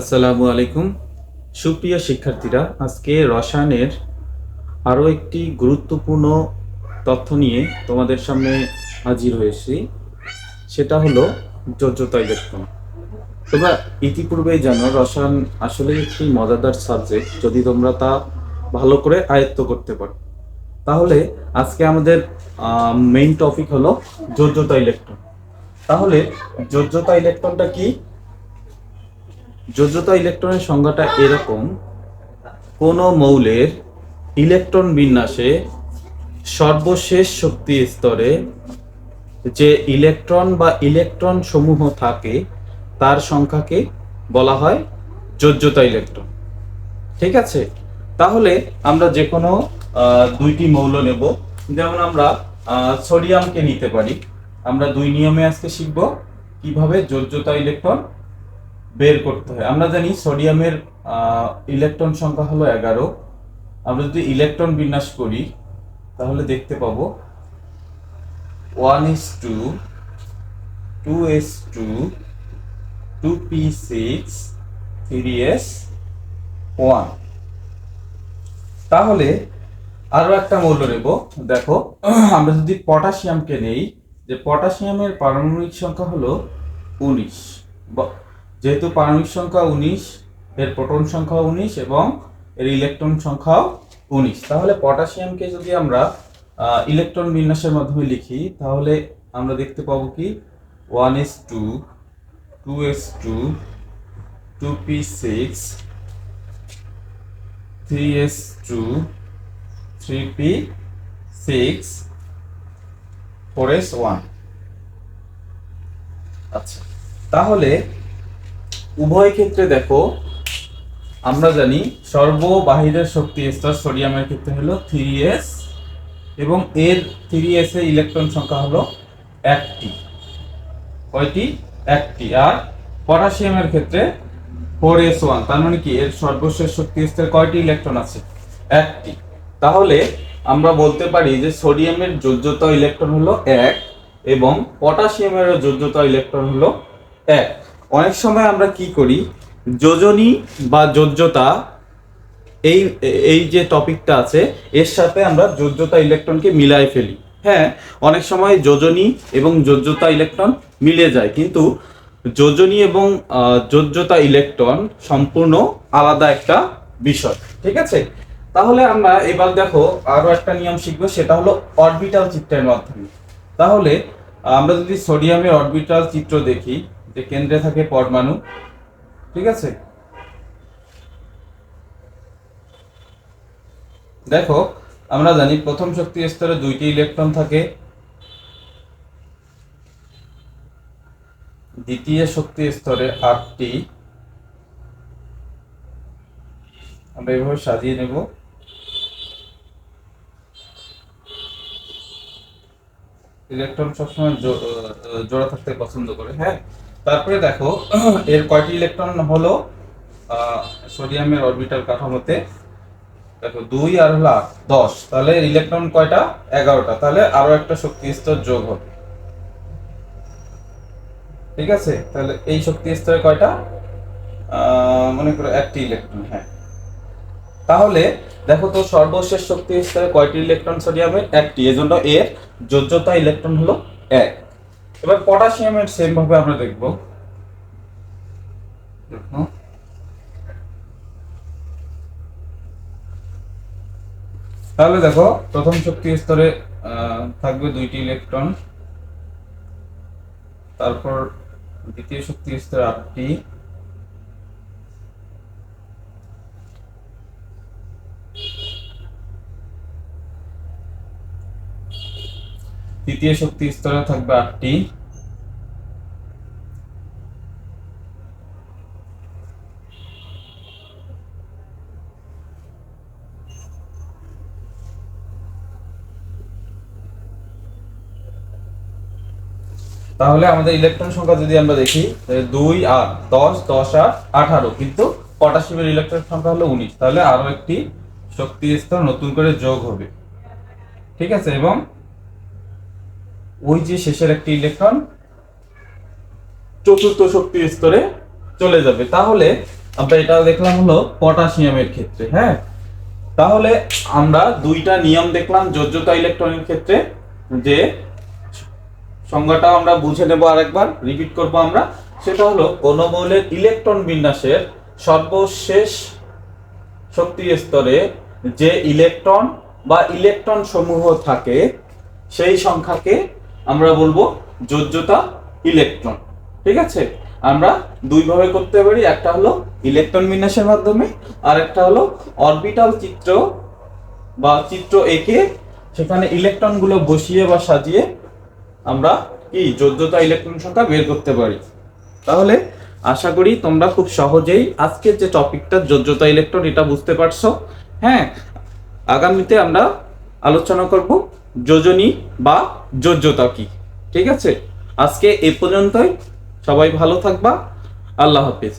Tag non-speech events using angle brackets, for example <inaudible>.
আসসালামু আলাইকুম। সুপ্রিয় শিক্ষার্থীরা, আজকে রসায়নের আরও একটি গুরুত্বপূর্ণ তথ্য নিয়ে তোমাদের সামনে হাজির হয়েছি। সেটা হলো যোজ্যতা ইলেকট্রন। তোমরা ইতিপূর্বেই জানো, রসায়ন আসলে একটি মজাদার সাবজেক্ট। যদি তোমরা তা ভালো করে আয়ত্ত করতে পারো। তাহলে আজকে আমাদের মেইন টপিক হলো যোজ্যতা ইলেকট্রন। তাহলে যোজ্যতা ইলেকট্রনটা কি? যোজ্যতা ইলেকট্রনের সংজ্ঞাটা এরকম। কোন মৌলের ইলেকট্রন বিন্যাসে সর্বশেষ শক্তি স্তরে যে ইলেকট্রন বা ইলেকট্রন সমূহ থাকে, তার সংখ্যাকে বলা হয় যোজ্যতা ইলেকট্রন। ঠিক আছে? তাহলে আমরা যে কোনো দুইটি মৌল নেব। যেমন আমরা সোডিয়ামকে নিতে পারি। আমরা দুই নিয়মে আজকে শিখব কীভাবে যোজ্যতা ইলেকট্রন বের করতে হয়। আমরা জানি সোডিয়ামের ইলেকট্রন সংখ্যা হলো এগারো। আমরা যদি ইলেকট্রন বিন্যাস করি, তাহলে দেখতে পাবো one S two two S two two P six, three S one. তাহলে আরও একটা মৌল নেব। দেখো, আমরা যদি পটাশিয়ামকে নেই, যে পটাশিয়ামের পারমাণবিক সংখ্যা হলো উনিশ যেহেতু পারমাণবিক সংখ্যা উনিশ, এর প্রোটন সংখ্যা উনিশ এবং এর ইলেকট্রন সংখ্যাও উনিশ। তাহলে পটাশিয়ামকে যদি আমরা ইলেকট্রন বিন্যাসের মাধ্যমে লিখি, তাহলে আমরা দেখতে পাবো কি? One S two two S two two P six, three S two, three P six, four S one. আচ্ছা তাহলে উভয় ক্ষেত্রে দেখো, আমরা জানি সর্ববাহিরের শক্তি স্তর সোডিয়ামের ক্ষেত্রে হলো থ্রি এস এবং এর থ্রি এস এর ইলেকট্রন সংখ্যা হলো একটি কয়টি? একটি আর পটাশিয়ামের ক্ষেত্রে ফোর এস ওয়ান তার মানে কি এর সর্বশেষ শক্তি স্তরে কয়টি ইলেকট্রন আছে? একটি তাহলে আমরা বলতে পারি যে সোডিয়ামের যোজ্যতা ইলেকট্রন হলো এক এবং পটাশিয়ামের যোজ্যতা ইলেকট্রন হলো এক। অনেক সময় আমরা কি করি? যোজনী বা যোজ্যতা এই এই যে টপিকটা আছে, এর সাথে আমরা যোজ্যতা ইলেকট্রনকে মিলাই ফেলি। হ্যাঁ অনেক সময় যোজনী এবং যোজ্যতা ইলেকট্রন মিলে যায়, কিন্তু যোজনী এবং যোজ্যতা ইলেকট্রন সম্পূর্ণ আলাদা একটা বিষয়, ঠিক আছে? তাহলে আমরা এবার দেখো, আরও একটা নিয়ম শিখব, সেটা হলো অরবিটাল চিত্রের মাধ্যমে। তাহলে আমরা যদি সোডিয়ামের অরবিটাল চিত্র দেখি যে কেন্দ্রে থাকে পরমাণু, ঠিক আছে? দেখো, আমরা জানি প্রথম শক্তি স্তরে দুইটি ইলেকট্রন থাকে। দ্বিতীয় শক্তি স্তরে আটটি। আমরা এভাবে সাজিয়ে নেব। ইলেকট্রন সবসময় জোড়া থাকতে পছন্দ করে হ্যাঁ? তারপরে দেখো, <clears throat> এর কয়টি ইলেকট্রন হলো সোডিয়ামের অরবিটাল কাঠামোতে? দেখো, দুই আর হলো আট, দশ। তাহলে ইলেকট্রন কয়টা? এগারোটা। তাহলে আরও একটা শক্তি স্তর যোগ হবে। ঠিক আছে? তাহলে এই শক্তি স্তরে কয়টা মনে করো একটি ইলেকট্রন হ্যাঁ। তাহলে দেখো তো সর্বশেষ শক্তি স্তরে কয়টি ইলেকট্রন সোডিয়ামের একটি। এজন্য এর যোজ্যতা ইলেকট্রন হলো এক। এবার পটাশিয়ামের সেম ভাবে আমরা দেখব। দেখো। তাহলে দেখো, প্রথম শক্তি স্তরে থাকবে দুইটি ইলেকট্রন। তারপর দ্বিতীয় শক্তি স্তরে আটটি। তৃতীয় শক্তি স্তরে থাকবে আটটি। তাহলে আমাদের ইলেকট্রন সংখ্যা যদি আমরা দেখি দুই, আট, দশ দশ, আট, আঠারো। কিন্তু পটাশিয়ামের ইলেকট্রন সংখ্যা হলো উনিশ। তাহলে আরও একটি শক্তি স্তর নতুন করে যোগ হবে। ঠিক আছে? এবং ওই যে শেষের একটি ইলেকট্রন, চতুর্থ শক্তি স্তরে চলে যাবে। তাহলে আমরা এটা দেখলাম হলো পটাশিয়ামের ক্ষেত্রে হ্যাঁ? তাহলে আমরা দুইটা নিয়ম দেখলাম যোজ্যতা ইলেকট্রনের ক্ষেত্রে, যে সংজ্ঞাটা আমরা বুঝে নেব আরেকবার রিপিট করব আমরা। সেটা হলো কোন মৌলের ইলেকট্রন বিন্যাসের সর্বশেষ শক্তি স্তরে যে ইলেকট্রন বা ইলেকট্রন সমূহ থাকে, সেই সংখ্যাকে আমরা বলব যোজ্যতা ইলেকট্রন, ঠিক আছে? আমরা দুই ভাবে করতে পারি, একটা হলো ইলেকট্রন বিন্যাসের মাধ্যমে আর একটা হলো অরবিটাল চিত্র বা চিত্র এঁকে সেখানে ইলেকট্রনগুলো বসিয়ে বা সাজিয়ে আমরা কি যোজ্যতা ইলেকট্রন সংখ্যা বের করতে পারি। তাহলে আশা করি তোমরা খুব সহজেই আজকের যে টপিকটা যোজ্যতা ইলেকট্রন, এটা বুঝতে পারছ। হ্যাঁ আগামীতে আমরা আলোচনা করব যোজনী বা যোজ্যতা কি? ঠিক আছে? আজকে এ পর্যন্তই। সবাই ভালো থাকবা। আল্লাহ হাফিজ।